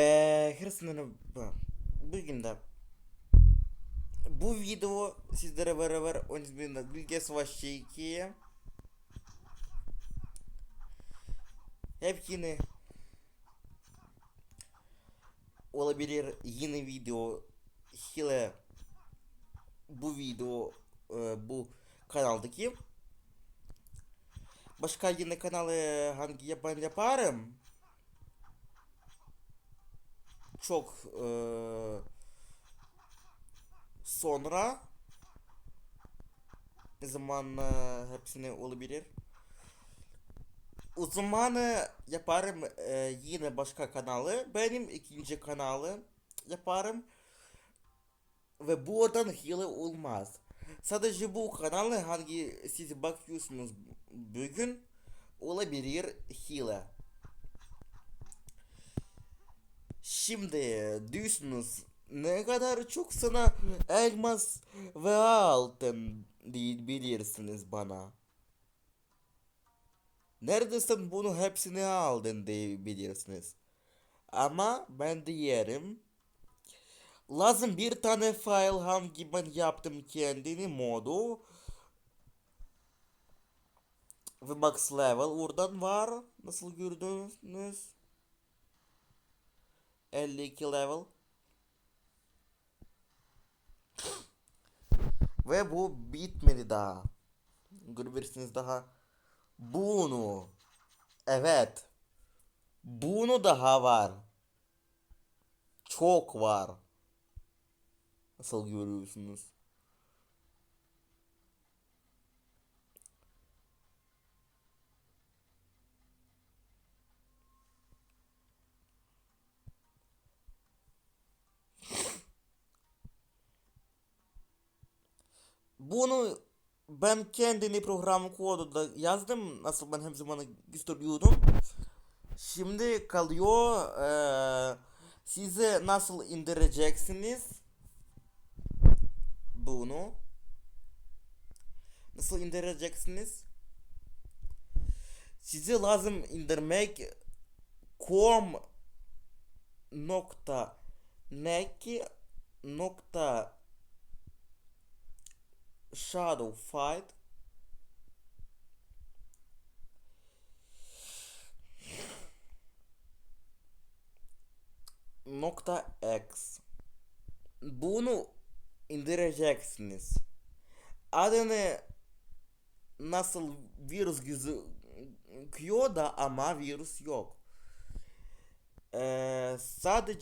Eee hırsını bugün de bu video sizlere beraber oynadığımda Bilge Savaşçı 2'ye hep yine olabilir yeni video hile bu video e, bu kanaldaki başka yeni kanalı hangi yapan yaparım çok eee, sonra ne zaman eee, hepsini olabilir. O yaparım eee, yine başka kanalı. Benim ikinci kanalı yaparım. Ve buradan hile olmaz. Sadece bu kanalı hangi siz bakıyorsunuz bugün olabilir hile. Şimdi diyorsunuz ne kadar çok sana elmas ve altın diyebilirsiniz bana. Neredesin bunu hepsini aldın diyebilirsiniz. Ama ben diyelim. Lazım bir tane file hangi ben yaptım kendini modu. Ve max level oradan var. Nasıl gördünüz? 52 level. Ve bu bitmedi daha. Görebilirsiniz daha. Bunu. Evet. Bunu daha var. Çok var. Nasıl görüyorsunuz? Bunu ben kendini program kodu da yazdım. Nasıl ben her zaman gösteriyordum. Şimdi kalıyor eee size nasıl indireceksiniz bunu. Nasıl indireceksiniz? Size lazım indirmek com nokta neki nokta shadow fight nokta x bunu indireceksiniz. Adını nasıl virüs gözüküyor da ama virüs yok. Ee, sadece